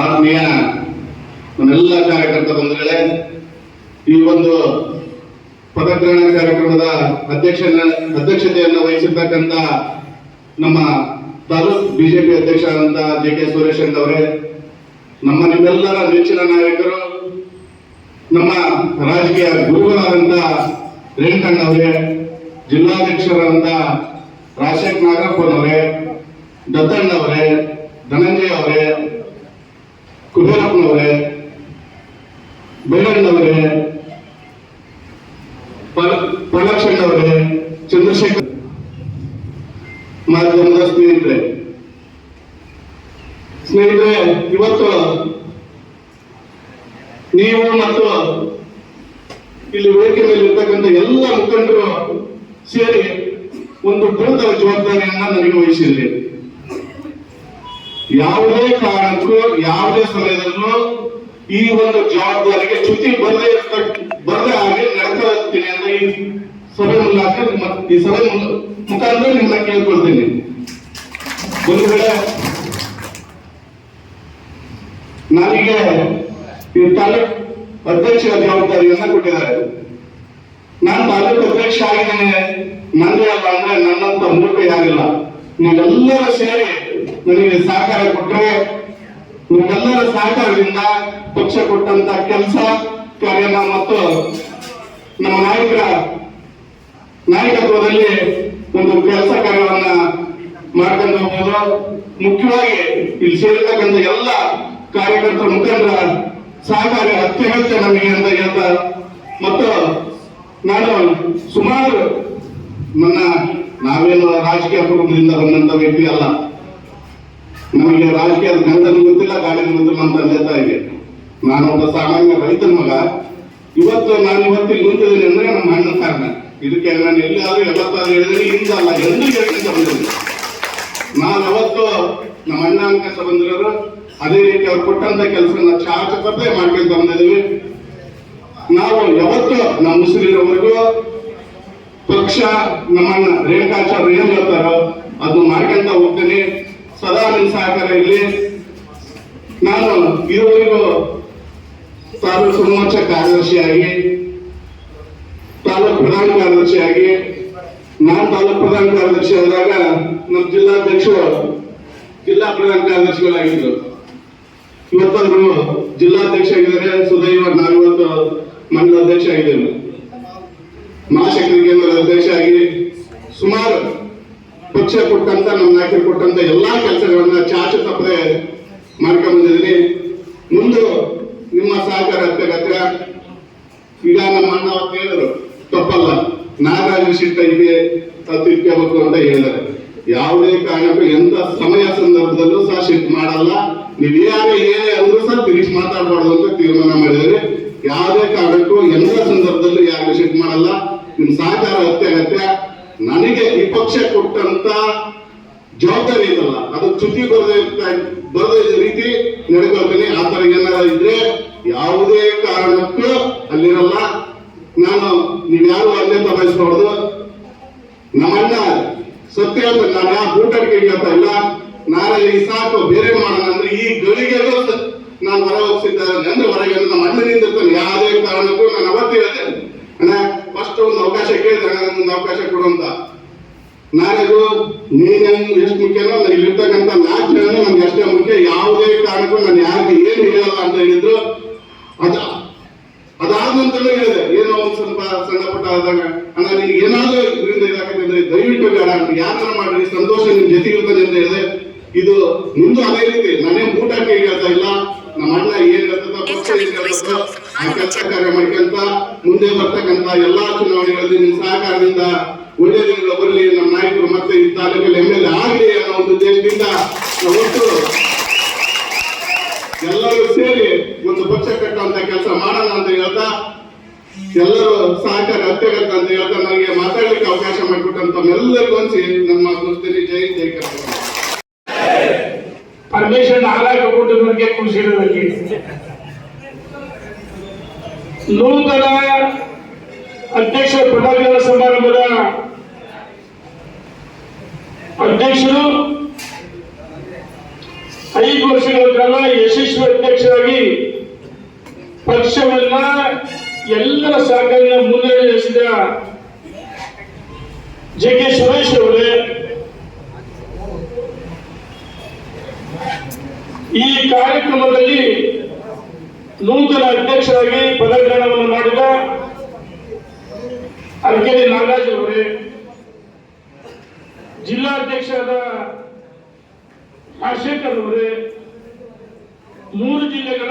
ಆತ್ಮೀಯ ನನ್ನೆಲ್ಲ ಕಾರ್ಯಕರ್ತ ಬಂಧುಗಳೇ, ಈ ಒಂದು ಪದಗ್ರಹಣ ಕಾರ್ಯಕ್ರಮದ ಅಧ್ಯಕ್ಷ ಅಧ್ಯಕ್ಷತೆಯನ್ನು ವಹಿಸಿರ್ತಕ್ಕಂಥ ನಮ್ಮ ತಾಲೂಕ್ ಬಿಜೆಪಿ ಅಧ್ಯಕ್ಷರಾದಂಥ ಜೆ ಕೆ ಸುರೇಶ್ ಅವರೇ, ನಮ್ಮ ನಿಮ್ಮೆಲ್ಲರ ನೆಚ್ಚಿನ ನಾಯಕರು, ನಮ್ಮ ರಾಜಕೀಯ ಗುರುಗಳಾದಂತ ರೇಣಕಣ್ಣ ಅವರೇ ಜಿಲ್ಲಾಧ್ಯಕ್ಷರಾದಂತ ರಾಜಶೇಖರ್ ನಾಗಪ್ಪನವರೇ ದತ್ತಣ್ಣವರೇ ಧನಂಜಯ ಅವರೇ ಕುಬೇರಪ್ಪನವರೇ ಬೇಡಣ್ಣವರೇ ಪರಲಕ್ಷಣ್ಣವರೇ ಚಂದ್ರಶೇಖರ್ ಮಾಧ್ಯಮದ ಸ್ನೇಹಿತರೆ. ಸ್ನೇಹಿತರೆ, ಇವತ್ತು ನೀವು ಮತ್ತು ಇಲ್ಲಿ ವೇದಿಕೆ ಮೇಲೆ ಇರ್ತಕ್ಕಂಥ ಎಲ್ಲ ಮುಖಂಡರು ಸೇರಿ ಒಂದು ಬೃಹತ್ ಜವಾಬ್ದಾರಿಯನ್ನ ನನಗೆ ವಹಿಸಿದ್ರಿ ಯಾವುದೇ ಕಾರಣಕ್ಕೂ, ಯಾವುದೇ ಸಮಯದಲ್ಲೂ ಈ ಒಂದು ಜವಾಬ್ದಾರಿಗೆ ಚ್ಯುತಿ ಬರದೇ ಬರದೇ ಆಗಿ ನಡ್ಕೊಳ್ತೀನಿ ಅಂತ ಈ ಸಭೆ ಮೂಲಕ ಈ ಸಭೆ ಮುಖ- ಮುಖಾಂತರ ನಿಮ್ಮನ್ನ ಕೇಳ್ಕೊಳ್ತೀನಿ. ಒಂದು ವೇಳೆ ನನಗೆ ಈ ತಾಲೂಕ್ ಅಧ್ಯಕ್ಷ ಜವಾಬ್ದಾರಿಯನ್ನ ಕೊಟ್ಟಿದ್ದಾರೆ. ನಾನು ತಾಲೂಕು ಅಧ್ಯಕ್ಷ ಆಗಿದ್ದೇನೆ. ನಂದೇ ಅಲ್ಲ ಅಂದ್ರೆ ನನ್ನಂತ ಮೂರ್ಖ ಯಾರಿಲ್ಲ. ನೀವೆಲ್ಲರೂ ಸೇರಿ ನನಗೆ ಸಹಕಾರ ಕೊಟ್ಟರೆ ನಿಮ್ಮೆಲ್ಲರ ಸಹಕಾರದಿಂದ ಪಕ್ಷ ಕೊಟ್ಟಂತ ಕೆಲಸ, ಕಾರ್ಯನ ಮತ್ತು ನಮ್ಮ ನಾಯಕರ ನಾಯಕತ್ವದಲ್ಲಿ ಒಂದು ಕೆಲಸ ಕಾರ್ಯವನ್ನ ಮಾಡ್ಕೊಂಡು ಹೋಗ್ಬೋದು ಮುಖ್ಯವಾಗಿ ಇಲ್ಲಿ ಸೇರಿರ್ತಕ್ಕಂಥ ಎಲ್ಲ ಕಾರ್ಯಕರ್ತರ ಮುಖಂಡರ ಸಹಕಾರ ಅತ್ಯಗತ್ಯ ನಮಗೆ ಅಂತ ಹೇಳ್ತಾರೆ ಮತ್ತು ನಾನು ಸುಮಾರು ನನ್ನ ನಾವೇನು ರಾಜಕೀಯ ಕುಟುಂಬದಿಂದ ಬಂದಂತ ವ್ಯಕ್ತಿ ಅಲ್ಲ. ನಮಗೆ ರಾಜಕೀಯದ ಗಂಧನ ಗೊತ್ತಿಲ್ಲ ಗಾಳಿ ಗೊತ್ತಿಲ್ಲ ನಮ್ಮ ತಂದೆ ತಾಯಿಗೆ ನಾನು ಒಬ್ಬ ಸಾಮಾನ್ಯ ರೈತನ ಮಗ. ಇವತ್ತು ನಾನು ಇವತ್ತು ನಿಂತಿದ್ದೀನಿ ಅಂದ್ರೆ ನಮ್ಮ ಅಣ್ಣನ ಕಾರಣ ಇದಕ್ಕೆ ನಾನು ಎಲ್ಲಾದ್ರೂ ಯಾವತ್ತಾದ್ರೂ ಹೇಳಿದ್ರೆ ಇಂದ ಅಲ್ಲ ಎಂದು ಹೇಳ್ಕೊಂತ ಬಂದಿದ್ದೀನಿ ನಾನು ಅವತ್ತು ನಮ್ಮ ಅಣ್ಣ ಅನ್ಕೊಂತ ಬಂದಿರೋರು, ಅದೇ ರೀತಿ ಅವ್ರು ಕೊಟ್ಟಂತ ಕೆಲಸನ ಚಾಚಕತೆ ಮಾಡ್ಕೊಂತ ಬಂದಿದ್ದೀವಿ. ನಾವು ಯಾವತ್ತು ನಮ್ಮ ಮುಸ್ಲಿಮರವರೆಗೂ ಪಕ್ಷ ನಮ್ಮನ್ನ ರೇಣುಕಾಚಾರ್ಯ ಏನ್ ಹೇಳ್ತಾರೋ ಅದು ಮಾಡ್ಕೊಂತ ಹೋಗ್ತೀನಿ. ಸದಾ ನಿಮ್ ಸಹಕಾರ ಇರಲಿ. ನಾನು ಇದುವರೆಗೂ ತಾಲೂಕು ಸುಮೋರ್ಚ ಕಾರ್ಯದರ್ಶಿಯಾಗಿ, ತಾಲೂಕು ಪ್ರಧಾನ ಕಾರ್ಯದರ್ಶಿಯಾಗಿ, ನಾನು ತಾಲೂಕು ಪ್ರಧಾನ ಕಾರ್ಯದರ್ಶಿ ಆದಾಗ ನಮ್ಮ ಜಿಲ್ಲಾಧ್ಯಕ್ಷರು ಜಿಲ್ಲಾ ಪ್ರಧಾನ ಕಾರ್ಯದರ್ಶಿಗಳಾಗಿದ್ರು. ಇವತ್ತೊಂದು ಜಿಲ್ಲಾಧ್ಯಕ್ಷ ಆಗಿದ್ದಾರೆ. ಸುದೈವ ನಾವಿವತ್ತು ಮಂಡಲ ಅಧ್ಯಕ್ಷ ಆಗಿದ್ದೇನೆ ಮಹಾಶಕ್ತಿ ಕೇಂದ್ರದ ಅಧ್ಯಕ್ಷ ಆಗಿ ಸುಮಾರು ಪಕ್ಷ ಕೊಟ್ಟಂತ, ನಮ್ಮ ನಾಯಕರು ಕೊಟ್ಟಂತ ಎಲ್ಲಾ ಕೆಲಸಗಳನ್ನ ಚಾಚು ತಪ್ಪದೆ ಮಾಡ್ಕೊಂಡಿದ್ದೀನಿ ಮುಂದೆ ನಿಮ್ಮ ಸಹಕಾರ ಅತ್ಯಗತ್ಯ ಈಗ ನಮ್ಮ ಅಣ್ಣ ಅವತ್ತು ಹೇಳಿದ್ರು, ತಪ್ಪಲ್ಲ, ನಾಗರಾಜ ಸಿಟ್ಟ ಇದೆ ತಿಳ್ಕೋಬೇಕು ಅಂತ ಹೇಳಿದ್ದಾರೆ. ಯಾವುದೇ ಕಾರಣಕ್ಕೂ ಎಂತ ಸಮಯ ಸಂದರ್ಭದಲ್ಲೂ ಸಹ ಶಿಫ್ಟ್ ಮಾಡಲ್ಲ. ನೀವು ಯಾರೇ ಏನೇ ಅಂದ್ರೂ ಸಹ ತಿರುಗಿಸಿ ಮಾತಾಡಬಾರ್ದು ಅಂತ ತೀರ್ಮಾನ ಮಾಡಿದರೆ ಯಾವುದೇ ಕಾರಣಕ್ಕೂ ಎಂತ ಸಂದರ್ಭದಲ್ಲೂ ಯಾರಿಗೂ ಶಿಫ್ಟ್ ಮಾಡಲ್ಲ. ನಿಮ್ ಸಹಕಾರ ಅತ್ಯಗತ್ಯ. ನನಗೆ ವಿಪಕ್ಷ ಪಕ್ಷ ಕೊಟ್ಟಂತ ಜವಾಬ್ದಾರಿ ಇದಲ್ಲ. ಅದು ಚ್ಯುತಿ ಬರದೇ ಬರದೇ ರೀತಿ ನಡ್ಕೊಳ್ತೀನಿ ಆ ತರ ಏನಾರ ಇದ್ರೆ ಯಾವುದೇ ಕಾರಣಕ್ಕೂ ಅಲ್ಲಿರಲ್ಲ. ನಾನು ನೀವ್ಯಾರು ಅಲ್ಲೇ ತಬಾಯಿಸ್ಬಾರ್ದು ನಮ್ಮಣ್ಣ ಸತ್ಯ ಅಂತ ನಾನು ಯಾವ ಊಟಕ್ಕೆ ಹೇಳ್ತಾ ಇಲ್ಲ. ನಾನು ಈ ಸಾಕು ಬೇರೆ ಮಾಡೋಣ ಅಂದ್ರೆ ಈ ಗಳಿಗೆಗೂ ನಾನು ಹೊರ ಹೋಗ್ಸಿದ್ದಾರೆ ಅಂದ್ರೆ ಹೊರಗೆ ನಮ್ಮ ಅಣ್ಣನಿಂದ ಇರ್ತಾನೆ ಯಾವುದೇ ಕಾರಣಕ್ಕೂ ನಾನು ಅವತ್ತು ಹೇಳಿದೆ ಅಣ್ಣ ಫಸ್ಟ್ ಒಂದು ಅವಕಾಶ ಕೇಳಿದೆ ಅಣ್ಣ ಒಂದು ಅವಕಾಶ ಕೊಡು ಅಂತ ನಾಳೆಗೂ ನೀನು ಎಷ್ಟು ಮುಖ್ಯನೋ ಇಲ್ಲಿರ್ತಕ್ಕಂಥ ನಾಲ್ಕು ಜನ ನನ್ಗೆ ಅಷ್ಟೇ ಮುಖ್ಯ. ಯಾವುದೇ ಕಾರಣಕ್ಕೂ ನಾನು ಯಾರಿಗೆ ಏನು ಹೇಳಲ್ಲ ಅಂತ ಹೇಳಿದ್ರು ಅದ ಅದಾದ ನಂತರ ಹೇಳಿದೆ ಏನೋ ಒಂದು ಸ್ವಲ್ಪ ಸಣ್ಣ ಪುಟ್ಟ ಆದಾಗ ಅಣ್ಣ ನೀನು ಏನಾದ್ರೂ ಇದರಿಂದ ಇದಾಗತ್ತೆ ದಯವಿಟ್ಟು ಬೇಡ ಯಾರನ್ನ ಮಾಡ್ರಿ ಸಂತೋಷ ನಿಮ್ ಜೊತೆಗೆ ಇರ್ತದೆ ಅಂತ ಹೇಳಿದೆ. ಇದು ನಿಮ್ದು ಅದೇ ರೀತಿ ನಾನೇ ಊಟಕ್ಕೆ ಹೇಳ್ತಾ ಇಲ್ಲ. ನಮ್ಮ ಅಣ್ಣ ಏನ್ ಕೆಲಸ ಕಾರ್ಯ ಮಾಡ್ಕೊಂತ ಮುಂದೆ ಬರ್ತಕ್ಕಂತ ಎಲ್ಲಾ ಚುನಾವಣೆಗಳಲ್ಲಿ ನಿಮ್ ಸಹಕಾರದಿಂದ ಒಳ್ಳೆ ದಿನಗಳು ಬರಲಿ ನಮ್ಮ ನಾಯಕರು ಮತ್ತೆ ಈ ತಾಲೂಕಲ್ಲಿ ಎಂ ಎಲ್ ಎ ಆಗಲಿ ಅನ್ನೋ ಒಂದು ಉದ್ದೇಶದಿಂದ ನಾವು ಒಟ್ಟು ಎಲ್ಲರೂ ಸೇರಿ ಒಂದು ಪಕ್ಷ ಕಟ್ಟುವಂತ ಕೆಲಸ ಮಾಡೋಣ ಅಂತ ಹೇಳ್ತಾ, ಎಲ್ಲರೂ ಸಹಕಾರ ಅತ್ಯಗತ್ತ ಅಂತ ಹೇಳ್ತಾ ನನಗೆ ಮಾತಾಡ್ಲಿಕ್ಕೆ ಅವಕಾಶ ಮಾಡಿಕೊಟ್ಟಂತ ಎಲ್ಲರಿಗೂ ಅನ್ಸಿ ನಮ್ಮ ಸಂಸ್ಥೆಯಲ್ಲಿ ಜೈ ಜೈ ಕರ್ನಾಟಕ. ಪರಮೇಶ್ವರನ ಕೊಟ್ಟು ನನಗೆ ಖುಷಿ ಇರೋದಕ್ಕೆ. ನೂತನ ಅಧ್ಯಕ್ಷ ಪದವಿಯ ಸಮಾರಂಭದ ಅಧ್ಯಕ್ಷರು, ಐದು ವರ್ಷಗಳ ಕಾಲ ಯಶಸ್ವಿ ಅಧ್ಯಕ್ಷರಾಗಿ ಪಕ್ಷವನ್ನ ಎಲ್ಲರ ಸಹಕಾರಿನ ಮುನ್ನಡೆಸಿದ ಜೆ ಕೆ ಸುರೇಶ್ ಅವರೇ, ಈ ಕಾರ್ಯಕ್ರಮದಲ್ಲಿ ನೂತನ ಅಧ್ಯಕ್ಷರಾಗಿ ಪದಗ್ರಹಣವನ್ನು ಮಾಡಿದ ಅರ್ಕೆರೆ ನಾಗರಾಜ್ ಅವರೇ ಜಿಲ್ಲಾಧ್ಯಕ್ಷರಾದ ರಾಜಶೇಖರ್ ಅವರೇ ಮೂರು ಜಿಲ್ಲೆಗಳ